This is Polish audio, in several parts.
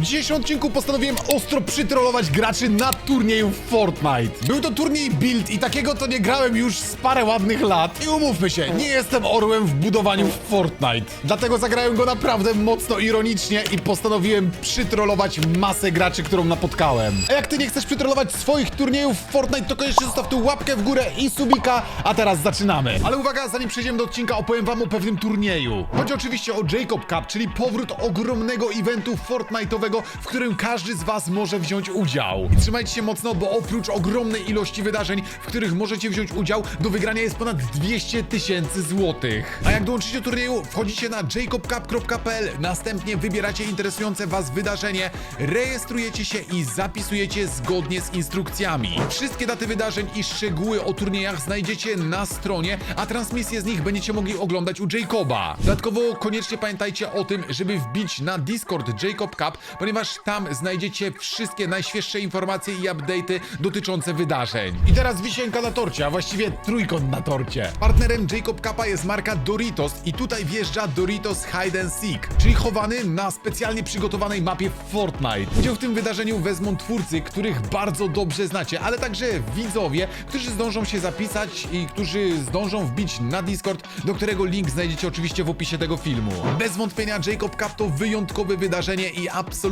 W dzisiejszym odcinku postanowiłem ostro przytrollować graczy na turnieju Fortnite. Był to turniej Build i takiego to nie grałem już z parę ładnych lat. I umówmy się, nie jestem orłem w budowaniu w Fortnite. Dlatego zagrałem go naprawdę mocno ironicznie i postanowiłem przytrollować masę graczy, którą napotkałem. A jak ty nie chcesz przytrollować swoich turniejów w Fortnite, to koniecznie zostaw tu łapkę w górę i subika, a teraz zaczynamy. Ale uwaga, zanim przejdziemy do odcinka, opowiem wam o pewnym turnieju. Chodzi oczywiście o Jacob Cup, czyli powrót ogromnego eventu Fortnite'owego, w którym każdy z was może wziąć udział. I trzymajcie się mocno, bo oprócz ogromnej ilości wydarzeń, w których możecie wziąć udział, do wygrania jest ponad 200 tysięcy złotych. A jak dołączycie do turnieju, wchodzicie na jacobcup.pl, następnie wybieracie interesujące was wydarzenie, rejestrujecie się i zapisujecie zgodnie z instrukcjami. Wszystkie daty wydarzeń i szczegóły o turniejach znajdziecie na stronie, a transmisję z nich będziecie mogli oglądać u Jacoba. Dodatkowo koniecznie pamiętajcie o tym, żeby wbić na Discord Jacob Cup, ponieważ tam znajdziecie wszystkie najświeższe informacje i update'y dotyczące wydarzeń. I teraz wisienka na torcie, a właściwie trójkąt na torcie. Partnerem Jacob Cupa jest marka Doritos i tutaj wjeżdża Doritos Hide and Seek, czyli chowany na specjalnie przygotowanej mapie Fortnite. Udział w tym wydarzeniu wezmą twórcy, których bardzo dobrze znacie, ale także widzowie, którzy zdążą się zapisać i którzy zdążą wbić na Discord, do którego link znajdziecie oczywiście w opisie tego filmu. Bez wątpienia Jacob Cup to wyjątkowe wydarzenie i absolutnie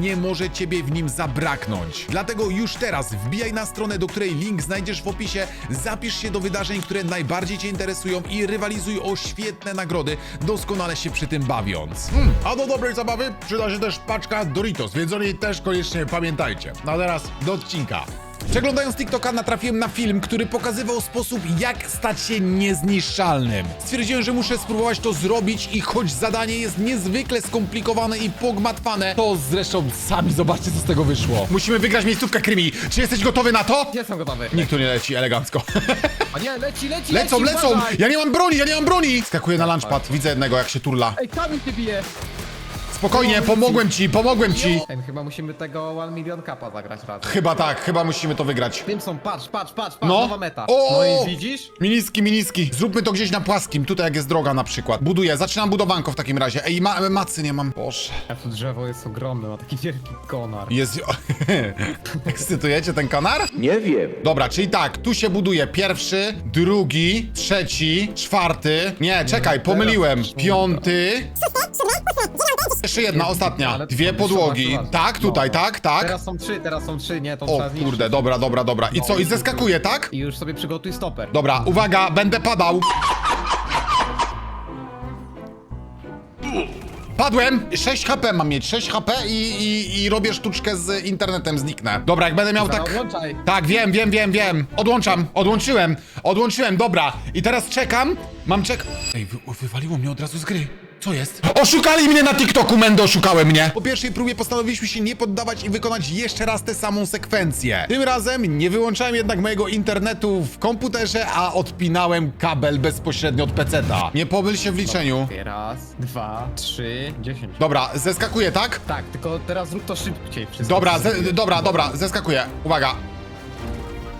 nie może ciebie w nim zabraknąć. Dlatego już teraz wbijaj na stronę, do której link znajdziesz w opisie, zapisz się do wydarzeń, które najbardziej cię interesują i rywalizuj o świetne nagrody, doskonale się przy tym bawiąc. Hmm, a do dobrej zabawy przyda się też paczka Doritos, więc o niej też koniecznie pamiętajcie. A teraz do odcinka. Przeglądając TikToka natrafiłem na film, który pokazywał sposób, jak stać się niezniszczalnym. Stwierdziłem, że muszę spróbować to zrobić i choć zadanie jest niezwykle skomplikowane i pogmatwane, to zresztą sami zobaczcie, co z tego wyszło. Musimy wygrać miejscówkę Krymi. Czy jesteś gotowy na to? Jestem gotowy. Nikt tu nie leci, elegancko. O nie, leci, leci, Lecą, leci, lecą! uważaj! Ja nie mam broni, ja nie mam broni! Skakuję na lunchpad, widzę jednego, jak się turla. Ej, kamień się bije! Spokojnie, pomogłem ci, pomogłem ci. Ej, chyba musimy tego 1 milion kapa zagrać razem. Chyba tak, chyba musimy to wygrać. Tym są, patrz, patrz, patrz, patrz, No. nowa meta. O! No i widzisz? Miniski, miniski. Zróbmy to gdzieś na płaskim, tutaj jak jest droga na przykład. Buduję, zaczynam budowanko w takim razie. Ej, ma macy nie mam. Boże. A to drzewo jest ogromne, ma taki wielki konar. Jest... Ekscytujecie ten kanar? Nie wiem. Dobra, czyli tak, tu się buduje pierwszy, drugi, trzeci, czwarty. Nie, czekaj, pomyliłem. Piąty. Jeszcze jedna, ostatnia. Ale Dwie to podłogi. Tak, tutaj, No. tak, tak. Teraz są trzy, teraz są trzy, nie, to O trzeba zniszczyć. kurde, dobra, dobra, dobra. I co, i zeskakuje, tak? I już sobie przygotuj stoper. Dobra, uwaga, będę padał. Padłem! 6 HP mam mieć, 6 HP i, i, i robię sztuczkę z internetem, zniknę. Dobra, jak będę miał Dobra, tak... odłączaj. Tak, wiem, wiem, wiem, wiem. Odłączam, odłączyłem, odłączyłem, dobra. I teraz czekam, mam czek... Ej, wy, wywaliło mnie od razu z gry. Co jest? Oszukali mnie na TikToku, Mendo, oszukałem mnie! Po pierwszej próbie postanowiliśmy się nie poddawać i wykonać jeszcze raz tę samą sekwencję. Tym razem nie wyłączałem jednak mojego internetu w komputerze, a odpinałem kabel bezpośrednio od peceta. Nie pomyl się w liczeniu. Raz, dwa, trzy, dziesięć. Dobra, zeskakuję, tak? Tak, tylko teraz zrób to szybciej wszystko. Dobra, ze, dobra, dobra, zeskakuję. Uwaga.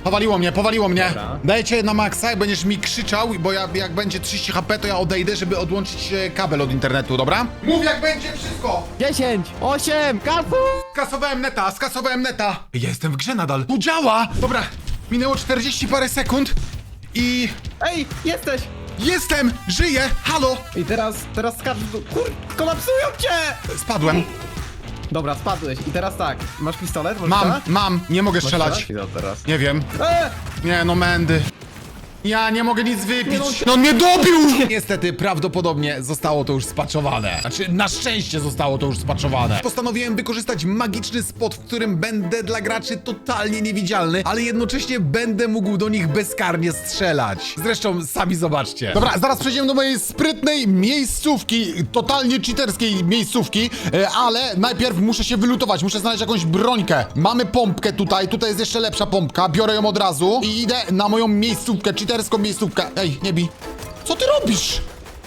Powaliło mnie, powaliło mnie. Dobra. Dajcie na maksa i będziesz mi krzyczał, bo ja, jak będzie 30 HP, to ja odejdę, żeby odłączyć e, kabel od internetu, dobra? Mów jak będzie wszystko! 10, 8, kapu! Skasowałem neta, skasowałem neta. Ja jestem w grze nadal. To działa! Dobra, minęło 40 parę sekund i Ej, jesteś! jestem, żyję, halo! I teraz, teraz skacz w dół. Kur... kolapsują cię! Spadłem. Dobra, spadłeś. I teraz tak, masz pistolet? Możesz Mam, strzelać? mam, nie mogę strzelać. strzelać? No teraz. Nie wiem. Eee! Nie no, mędy. Ja nie mogę nic wypić. No, on mnie dobił! Niestety, prawdopodobnie zostało to już spaczowane. Znaczy, na szczęście zostało to już spaczowane. Postanowiłem wykorzystać magiczny spot, w którym będę dla graczy totalnie niewidzialny, ale jednocześnie będę mógł do nich bezkarnie strzelać. Zresztą, sami zobaczcie. Dobra, zaraz przejdziemy do mojej sprytnej miejscówki, totalnie cheaterskiej miejscówki, e, ale najpierw muszę się wylutować, muszę znaleźć jakąś brońkę. Mamy pompkę tutaj, tutaj jest jeszcze lepsza pompka, biorę ją od razu i idę na moją miejscówkę, cheaterską miejscówkę. Ej, nie bij. Co ty robisz?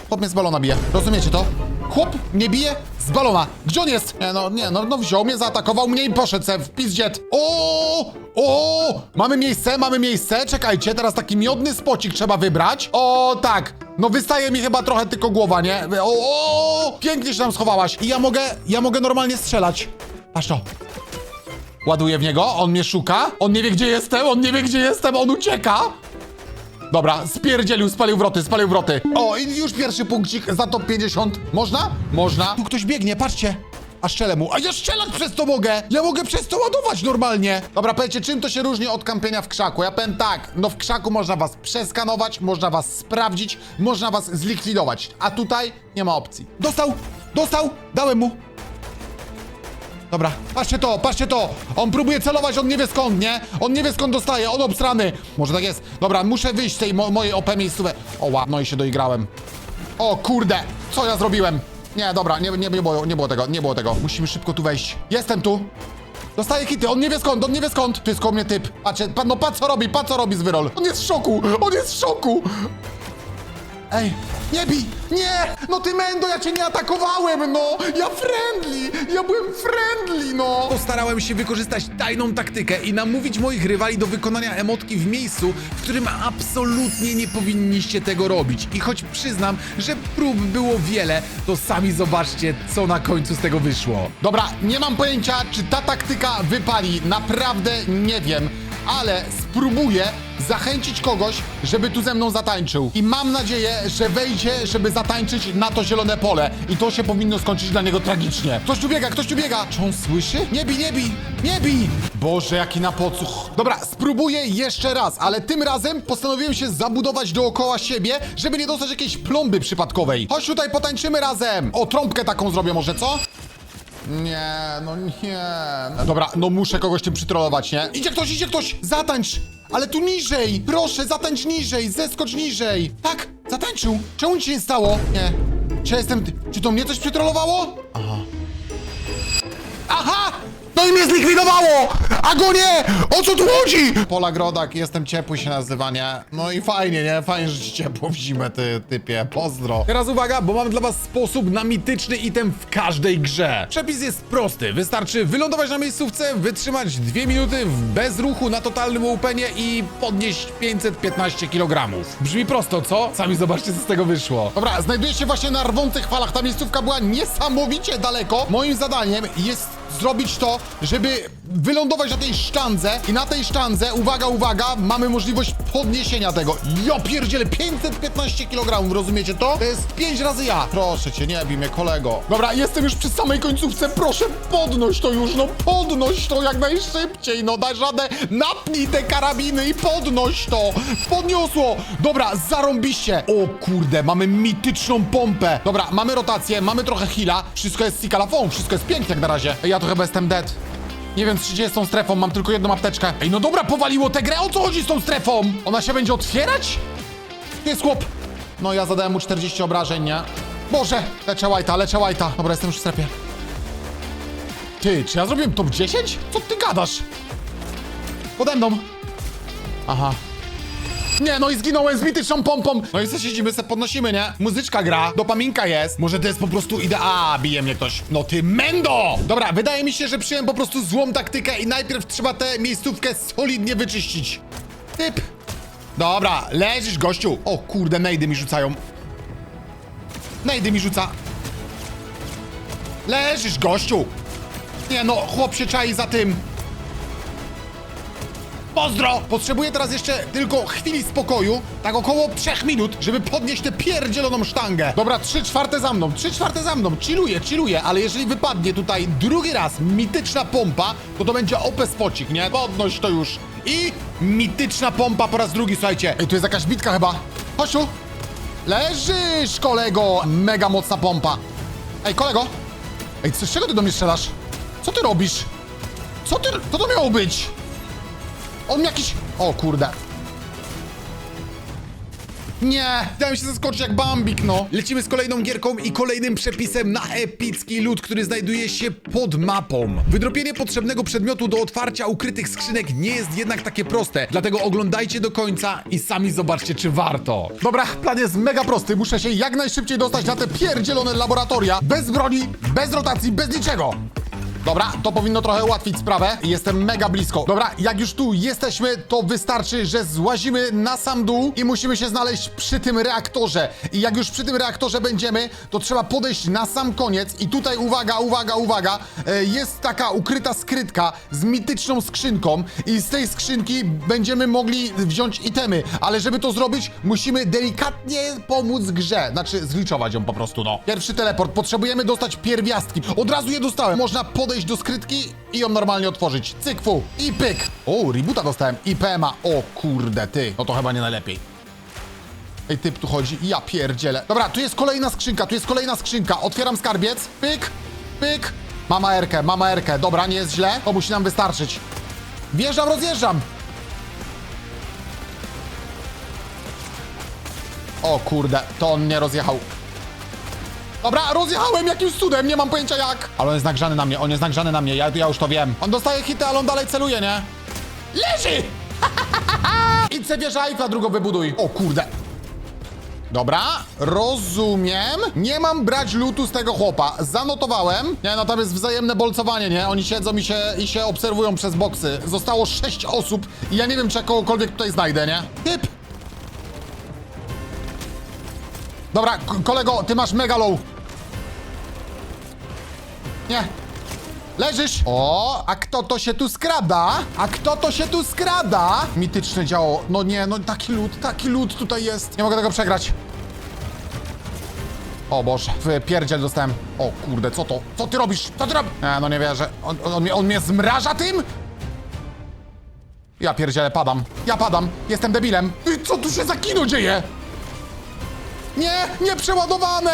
Chłop mnie z balona bije, rozumiecie to? Chłop mnie bije z balona. Gdzie on jest? Nie no, nie no, no wziął mnie, zaatakował mnie i poszedł se w pizdziet. O, o, mamy miejsce, mamy miejsce. Czekajcie, teraz taki miodny spocik trzeba wybrać. O, tak. No wystaje mi chyba trochę tylko głowa, nie? O, o, pięknie się tam schowałaś. I ja mogę, ja mogę normalnie strzelać. Patrz to. Ładuję w niego, on mnie szuka. On nie wie, gdzie jestem, on nie wie, gdzie jestem, on ucieka. Dobra, spierdzielił, spalił wroty, spalił wroty. O, i już pierwszy punkcik za top 50. Można? Można. Tu ktoś biegnie, patrzcie. A strzelę mu. A ja strzelać przez to mogę! Ja mogę przez to ładować normalnie! Dobra, powiedzcie, czym to się różni od kampienia w krzaku? Ja powiem tak, no w krzaku można was przeskanować, można was sprawdzić, można was zlikwidować. A tutaj nie ma opcji. Dostał! Dostał! Dałem mu! Dobra, patrzcie to, patrzcie to! On próbuje celować, on nie wie skąd, nie? On nie wie skąd dostaje, on obstrany! Może tak jest. Dobra, muszę wyjść z tej mo mojej OP miejscówek. O, ła, no i się doigrałem. O kurde, co ja zrobiłem? Nie, dobra, nie, nie, nie, było, nie było tego, nie było tego. Musimy szybko tu wejść. Jestem tu. Dostaję hity, on nie wie skąd, on nie wie skąd. Koło mnie typ. Patrzcie, pa, no patrz co robi, patrz co robi z wyrol. On jest w szoku, on jest w szoku. Ej, nie bij! Nie! No ty Mendo, ja cię nie atakowałem, no! Ja friendly! Ja byłem friendly, no! Postarałem się wykorzystać tajną taktykę i namówić moich rywali do wykonania emotki w miejscu, w którym absolutnie nie powinniście tego robić. I choć przyznam, że prób było wiele, to sami zobaczcie, co na końcu z tego wyszło. Dobra, nie mam pojęcia, czy ta taktyka wypali. Naprawdę nie wiem, ale spróbuję zachęcić kogoś, żeby tu ze mną zatańczył. I mam nadzieję, że wejdzie, żeby zatańczyć na to zielone pole. I to się powinno skończyć dla niego tragicznie. Ktoś tu biega, ktoś tu biega! Czy on słyszy? Nie bij, nie bij! Nie bij! Boże, jaki napocuch. Dobra, spróbuję jeszcze raz, ale tym razem postanowiłem się zabudować dookoła siebie, żeby nie dostać jakiejś plomby przypadkowej. Chodź tutaj, potańczymy razem! O, trąbkę taką zrobię może, co? Nie, no nie. Dobra, no muszę kogoś tym przytrolować, nie? Idzie ktoś, idzie ktoś! Zatańcz! Ale tu niżej! Proszę, zatańcz niżej! Zeskocz niżej! Tak, zatańczył! Czemu nic się nie stało? Nie. Czy ja jestem... Czy to mnie coś przytrolowało? Aha. No i mnie zlikwidowało! A go nie! O co tu chodzi? Pola Grodak, jestem ciepły się nazywa, nie? No i fajnie, nie? Fajnie, że ci ciepło w zimę, ty typie. Pozdro. Teraz uwaga, bo mam dla was sposób na mityczny item w każdej grze. Przepis jest prosty. Wystarczy wylądować na miejscówce, wytrzymać dwie minuty w bezruchu na totalnym łupenie i podnieść 515 kg. Brzmi prosto, co? Sami zobaczcie, co z tego wyszło. Dobra, znajduję się właśnie na rwących falach. Ta miejscówka była niesamowicie daleko. Moim zadaniem jest zrobić to, żeby wylądować na tej sztandze i na tej sztandze, uwaga, uwaga, mamy możliwość podniesienia tego. Ja pierdzielę, 515 kg, rozumiecie to? To jest 5 razy ja. Proszę cię, nie bij mnie, kolego. Dobra, jestem już przy samej końcówce, proszę podnoś to już, no podnoś to jak najszybciej, no daj radę, napnij te karabiny i podnoś to. Podniosło. Dobra, zarąbiście. O kurde, mamy mityczną pompę. Dobra, mamy rotację, mamy trochę heala, wszystko jest cikalafon, wszystko jest pięknie jak na razie. Ja to chyba jestem dead. Nie wiem, się dzieje z tą strefą, mam tylko jedną apteczkę. Ej, no dobra, powaliło tę grę, o co chodzi z tą strefą? Ona się będzie otwierać? Tu jest chłop. No, ja zadałem mu 40 obrażeń, nie? Boże, leczę White'a, leczę White'a. Dobra, jestem już w strefie. Ty, czy ja zrobiłem top 10? Co ty gadasz? Pode mną. Aha. Nie, no i zginąłem z mityczną pompą. No i co siedzimy, se podnosimy, nie? Muzyczka gra, dopaminka jest. Może to jest po prostu idea. A, bije mnie ktoś. No ty mendo! Dobra, wydaje mi się, że przyjąłem po prostu złą taktykę i najpierw trzeba tę miejscówkę solidnie wyczyścić. Typ. Dobra, leżysz, gościu. O kurde, nejdy mi rzucają. Nejdy mi rzuca. Leżysz, gościu. Nie no, chłop się czai za tym. Pozdro! Potrzebuję teraz jeszcze tylko chwili spokoju, tak około 3 minut, żeby podnieść tę pierdzieloną sztangę. Dobra, 3 czwarte za mną, 3 czwarte za mną, chilluję, chilluję, ale jeżeli wypadnie tutaj drugi raz mityczna pompa, to to będzie OP spocik, nie? Podnoś to już. I mityczna pompa po raz drugi, słuchajcie. Ej, tu jest jakaś bitka chyba. Tu. Leżysz, kolego! Mega mocna pompa. Ej, kolego! Ej, z czego ty do mnie strzelasz? Co ty robisz? Co ty... Co to miało być? On jakiś... O kurde. Nie! Dałem się zaskoczyć jak Bambik, no. Lecimy z kolejną gierką i kolejnym przepisem na epicki lód, który znajduje się pod mapą. Wydropienie potrzebnego przedmiotu do otwarcia ukrytych skrzynek nie jest jednak takie proste, dlatego oglądajcie do końca i sami zobaczcie, czy warto. Dobra, plan jest mega prosty. Muszę się jak najszybciej dostać na te pierdzielone laboratoria. Bez broni, bez rotacji, bez niczego. Dobra, to powinno trochę ułatwić sprawę. Jestem mega blisko. Dobra, jak już tu jesteśmy, to wystarczy, że złazimy na sam dół i musimy się znaleźć przy tym reaktorze. I jak już przy tym reaktorze będziemy, to trzeba podejść na sam koniec i tutaj uwaga, uwaga, uwaga, e, jest taka ukryta skrytka z mityczną skrzynką i z tej skrzynki będziemy mogli wziąć itemy, ale żeby to zrobić, musimy delikatnie pomóc grze, znaczy zgliczować ją po prostu, no. Pierwszy teleport, potrzebujemy dostać pierwiastki. Od razu je dostałem. Można podejść do skrytki i ją normalnie otworzyć. Cyk, fu i pyk. O, rebuta dostałem i PMA. O kurde, ty. No to chyba nie najlepiej. Ej, typ tu chodzi. Ja pierdzielę. Dobra, tu jest kolejna skrzynka, tu jest kolejna skrzynka. Otwieram skarbiec. Pyk, pyk. Mama Erkę, mama Erkę. Dobra, nie jest źle. To musi nam wystarczyć. Wjeżdżam, rozjeżdżam. O kurde, to on mnie rozjechał. Dobra, rozjechałem jakimś cudem, nie mam pojęcia jak. Ale on jest nagrzany na mnie, on jest nagrzany na mnie, ja, ja już to wiem. On dostaje hity, ale on dalej celuje, nie? Leży! Idź se wieża Eiffla drugą wybuduj. O kurde. Dobra, rozumiem. Nie mam brać lutu z tego chłopa. Zanotowałem. Nie, no tam jest wzajemne bolcowanie, nie? Oni siedzą i się, i się obserwują przez boksy. Zostało sześć osób i ja nie wiem, czy kogokolwiek tutaj znajdę, nie? Typ! Dobra, kolego, ty masz mega low. Nie. Leżysz. O, a kto to się tu skrada? A kto to się tu skrada? Mityczne działo. No nie, no taki lód, taki lód tutaj jest. Nie mogę tego przegrać. O Boże, w pierdziel dostałem. O kurde, co to? Co ty robisz? Co ty robisz? Nie, no nie wierzę. On, on, on, mnie, on mnie zmraża tym? Ja pierdzielę, padam. Ja padam. Jestem debilem. Ty, co tu się za kino dzieje? Nie, nie przeładowane!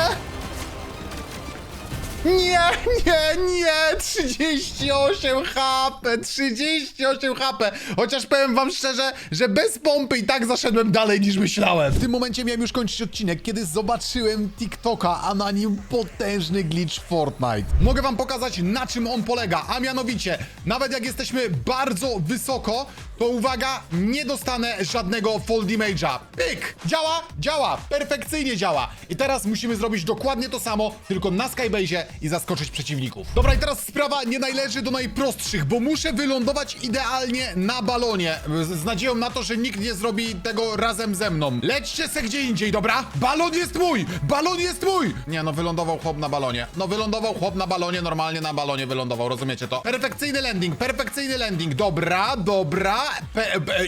Nie, nie, nie! 38 HP! 38 HP! Chociaż powiem wam szczerze, że bez pompy i tak zaszedłem dalej niż myślałem. W tym momencie miałem już kończyć odcinek, kiedy zobaczyłem TikToka, a na nim potężny glitch Fortnite. Mogę wam pokazać na czym on polega, a mianowicie, nawet jak jesteśmy bardzo wysoko, to uwaga, nie dostanę żadnego fall damage'a. Pyk! Działa? Działa! Perfekcyjnie działa. I teraz musimy zrobić dokładnie to samo, tylko na Skybase'ie i zaskoczyć przeciwników. Dobra, i teraz sprawa nie należy do najprostszych, bo muszę wylądować idealnie na balonie. Z, nadzieją na to, że nikt nie zrobi tego razem ze mną. Lećcie se gdzie indziej, dobra? Balon jest mój! Balon jest mój! Nie, no wylądował chłop na balonie. No wylądował chłop na balonie, normalnie na balonie wylądował, rozumiecie to? Perfekcyjny landing, perfekcyjny landing. Dobra, dobra.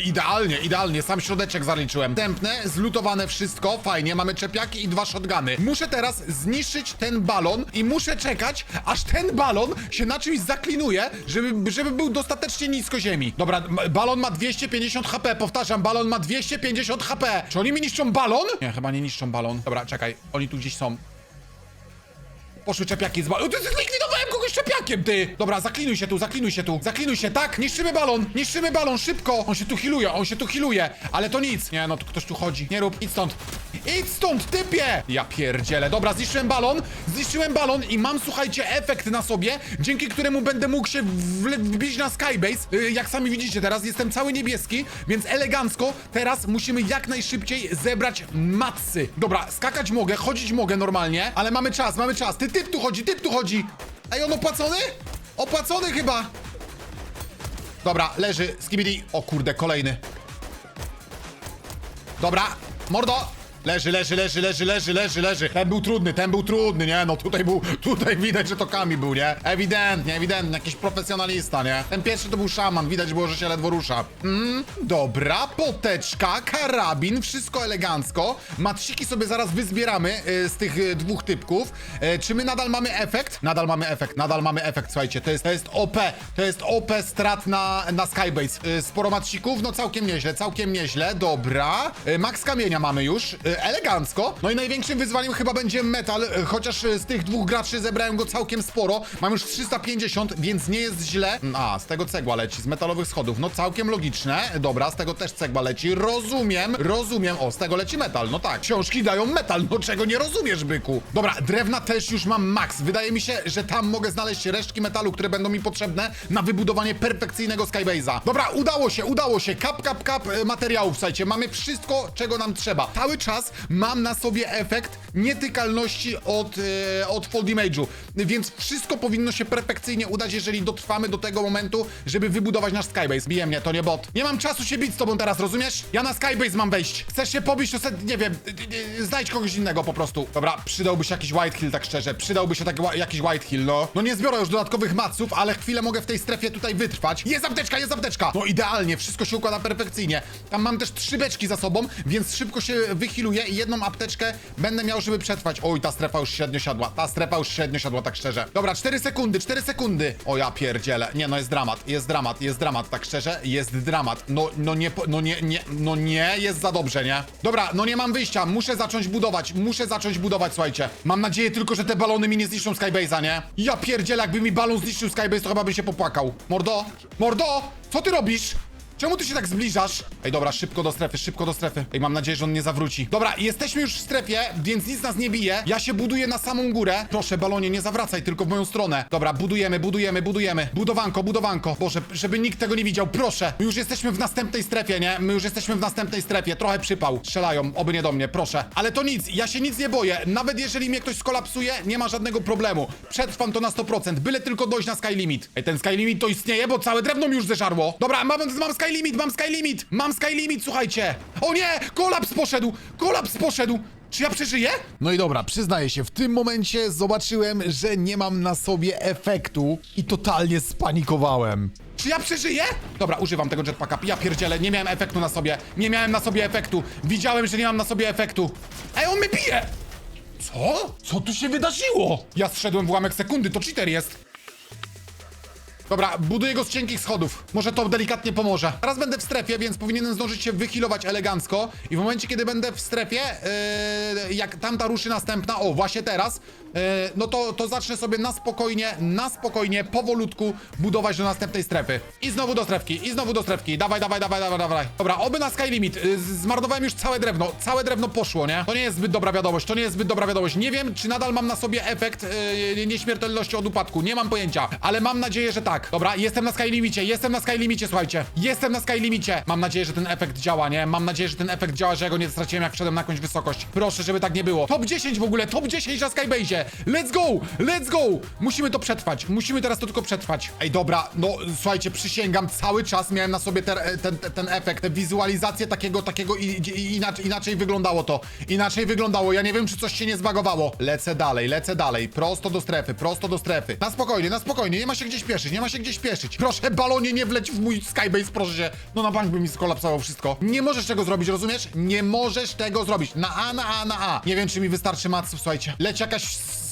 Idealnie, idealnie. Sam środeczek zaliczyłem. Następne, zlutowane wszystko, fajnie. Mamy czepiaki i dwa shotguny. Muszę teraz zniszczyć ten balon i muszę czekać, aż ten balon się na czymś zaklinuje, żeby, żeby był dostatecznie nisko ziemi. Dobra, balon ma 250 HP, powtarzam, balon ma 250 HP. Czy oni mi niszczą balon? Nie, chyba nie niszczą balon. Dobra, czekaj, oni tu gdzieś są. Poszły czepiaki z balonu. Zlikwidowałem kogoś czepiakiem, ty! Dobra, zaklinuj się tu, zaklinuj się tu, zaklinuj się, tak! Niszczymy balon, niszczymy balon, szybko! On się tu hiluje, on się tu hiluje, ale to nic. Nie, no tu ktoś tu chodzi. Nie rób, idź stąd. Idź stąd, typie! Ja pierdzielę. Dobra, zniszczyłem balon, zniszczyłem balon i mam, słuchajcie, efekt na sobie, dzięki któremu będę mógł się wbić na Skybase. Yy, jak sami widzicie teraz, jestem cały niebieski, więc elegancko teraz musimy jak najszybciej zebrać matsy. Dobra, skakać mogę, chodzić mogę normalnie, ale mamy czas, mamy czas. Ty, typ tu chodzi, typ tu chodzi. Ej, on opłacony? Opłacony chyba. Dobra, leży, skibidi. O kurde, kolejny. Dobra, mordo! Leży, leży, leży, leży, leży, leży, leży. Ten był trudny, ten był trudny, nie? No tutaj był, tutaj widać, że to Kami był, nie? Ewidentnie, ewidentnie, jakiś profesjonalista, nie? Ten pierwszy to był szaman, widać było, że się ledwo rusza. Mm, dobra, poteczka, karabin, wszystko elegancko. Matsiki sobie zaraz wyzbieramy y, z tych y, dwóch typków. Y, czy my nadal mamy efekt? Nadal mamy efekt, nadal mamy efekt, słuchajcie, to jest, to jest OP, to jest OP strat na, na Skybase. Y, sporo matsików, no całkiem nieźle, całkiem nieźle, dobra. Y, max kamienia mamy już, y, elegancko. No i największym wyzwaniem chyba będzie metal, y, chociaż y, z tych dwóch graczy zebrałem go całkiem sporo. Mam już 350, więc nie jest źle. A, z tego cegła leci, z metalowych schodów, no całkiem logiczne. Dobra, z tego też cegła leci, rozumiem, rozumiem. O, z tego leci metal, no tak. Książki dają metal, no czego nie rozumiesz, byku? Dobra, drewna też już mam max. Wydaje mi się, że tam mogę znaleźć resztki metalu, które będą mi potrzebne na wybudowanie perfekcyjnego Skybase'a. Dobra, udało się, udało się. Kap, kap, kap materiałów, słuchajcie. Mamy wszystko, czego nam trzeba. Cały czas teraz mam na sobie efekt nietykalności od, e, od Fold Image'u, więc wszystko powinno się perfekcyjnie udać, jeżeli dotrwamy do tego momentu, żeby wybudować nasz Skybase. Bije mnie, to nie bot. Nie mam czasu się bić z tobą teraz, rozumiesz? Ja na Skybase mam wejść. Chcesz się pobić, to se, nie wiem, znajdź kogoś innego po prostu. Dobra, przydałby się jakiś White Hill, tak szczerze. Przydałby się taki, ła- jakiś White Hill, no. No nie zbiorę już dodatkowych maców, ale chwilę mogę w tej strefie tutaj wytrwać. Jest apteczka, jest apteczka! No idealnie, wszystko się układa perfekcyjnie. Tam mam też trzy beczki za sobą, więc szybko się wychiluję i jedną apteczkę będę miał, żeby przetrwać. Oj, ta strefa już średnio siadła. Ta strefa już średnio siadła, tak szczerze. Dobra, 4 sekundy, 4 sekundy. O ja pierdzielę. Nie, no jest dramat, jest dramat, jest dramat, tak szczerze, jest dramat. No, no nie, no nie, nie, no nie, jest za dobrze, nie? Dobra, no nie mam wyjścia, muszę zacząć budować, muszę zacząć budować, słuchajcie. Mam nadzieję tylko, że te balony mi nie zniszczą Skybase'a, nie? Ja pierdzielę, jakby mi balon zniszczył Skybase, to chyba bym się popłakał. Mordo, mordo, co ty robisz? Czemu ty się tak zbliżasz? Ej, dobra, szybko do strefy, szybko do strefy. Ej, mam nadzieję, że on nie zawróci. Dobra, jesteśmy już w strefie, więc nic nas nie bije. Ja się buduję na samą górę. Proszę, balonie, nie zawracaj, tylko w moją stronę. Dobra, budujemy, budujemy, budujemy. Budowanko, budowanko. Boże, żeby nikt tego nie widział, proszę. My już jesteśmy w następnej strefie, nie? My już jesteśmy w następnej strefie. Trochę przypał. Strzelają, oby nie do mnie, proszę. Ale to nic, ja się nic nie boję. Nawet jeżeli mnie ktoś skolapsuje, nie ma żadnego problemu. Przetrwam to na 100%, byle tylko dojść na Sky Limit. Ej, ten Sky Limit to istnieje, bo całe drewno mi już zeżarło. Dobra, mam, mam Sky Limit, mam Sky Limit, mam Sky Limit, słuchajcie. O nie, kolaps poszedł, kolaps poszedł. Czy ja przeżyję? No i dobra, przyznaję się, w tym momencie zobaczyłem, że nie mam na sobie efektu i totalnie spanikowałem. Czy ja przeżyję? Dobra, używam tego jetpacka. Ja pierdzielę, nie miałem efektu na sobie. Nie miałem na sobie efektu. Widziałem, że nie mam na sobie efektu. Ej, on mnie bije! Co? Co tu się wydarzyło? Ja zszedłem w ułamek sekundy, to cheater jest. Dobra, buduję go z cienkich schodów. Może to delikatnie pomoże. Teraz będę w strefie, więc powinienem zdążyć się wychilować elegancko. I w momencie, kiedy będę w strefie, yy, jak tamta ruszy następna, o właśnie teraz, no to, to zacznę sobie na spokojnie, na spokojnie, powolutku budować do następnej strefy. I znowu do strefki, i znowu do strefki. Dawaj, dawaj, dawaj, dawaj, dawaj. Dobra, oby na sky limit. Yy, zmarnowałem już całe drewno. Całe drewno poszło, nie? To nie jest zbyt dobra wiadomość, to nie jest zbyt dobra wiadomość. Nie wiem, czy nadal mam na sobie efekt yy, nieśmiertelności od upadku. Nie mam pojęcia, ale mam nadzieję, że tak. Dobra, jestem na sky limicie, jestem na sky limicie, słuchajcie. Jestem na sky limicie. Mam nadzieję, że ten efekt działa, nie? Mam nadzieję, że ten efekt działa, że ja go nie straciłem, jak wszedłem na jakąś wysokość. Proszę, żeby tak nie było. Top 10 w ogóle, top 10 na Skybase. Let's go, let's go. Musimy to przetrwać. Musimy teraz to tylko przetrwać. Ej, dobra, no słuchajcie, przysięgam, cały czas miałem na sobie te, ten, ten, ten efekt, tę wizualizację takiego, takiego i, i, inaczej, inaczej wyglądało to. Inaczej wyglądało. Ja nie wiem, czy coś się nie zbagowało. Lecę dalej, lecę dalej. Prosto do strefy, prosto do strefy. Na spokojnie, na spokojnie. Nie ma się gdzie śpieszyć, nie ma się gdzie śpieszyć. Proszę, balonie, nie wleć w mój Skybase, proszę się. No na bank by mi skolapsowało wszystko. Nie możesz tego zrobić, rozumiesz? Nie możesz tego zrobić. Na A, na A, na A. Nie wiem, czy mi wystarczy maców, słuchajcie. Leci jakaś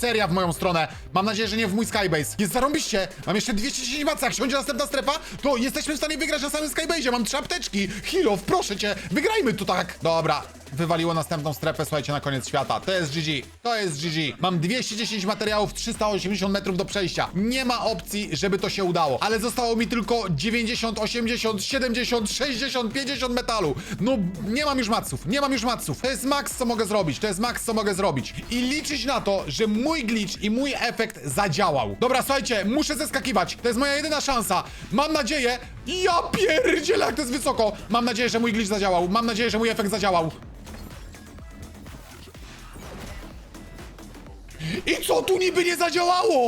seria w moją stronę. Mam nadzieję, że nie w mój Skybase. Jest zarąbiście. Mam jeszcze 210 maców. Jak siądzie następna strefa, to jesteśmy w stanie wygrać na samym Skybase. Mam trzy apteczki. Heal proszę cię. Wygrajmy tu tak. Dobra. Wywaliło następną strefę, słuchajcie, na koniec świata. To jest GG. To jest GG. Mam 210 materiałów, 380 metrów do przejścia. Nie ma opcji, żeby to się udało. Ale zostało mi tylko 90, 80, 70, 60, 50 metalu. No, nie mam już maców. Nie mam już maców. To jest maks, co mogę zrobić. To jest maks, co mogę zrobić. I liczyć na to, że mój glitch i mój efekt zadziałał. Dobra, słuchajcie, muszę zeskakiwać. To jest moja jedyna szansa. Mam nadzieję... Ja pierdzielę, jak to jest wysoko. Mam nadzieję, że mój glitch zadziałał. Mam nadzieję, że mój efekt zadziałał. I co tu niby nie zadziałało?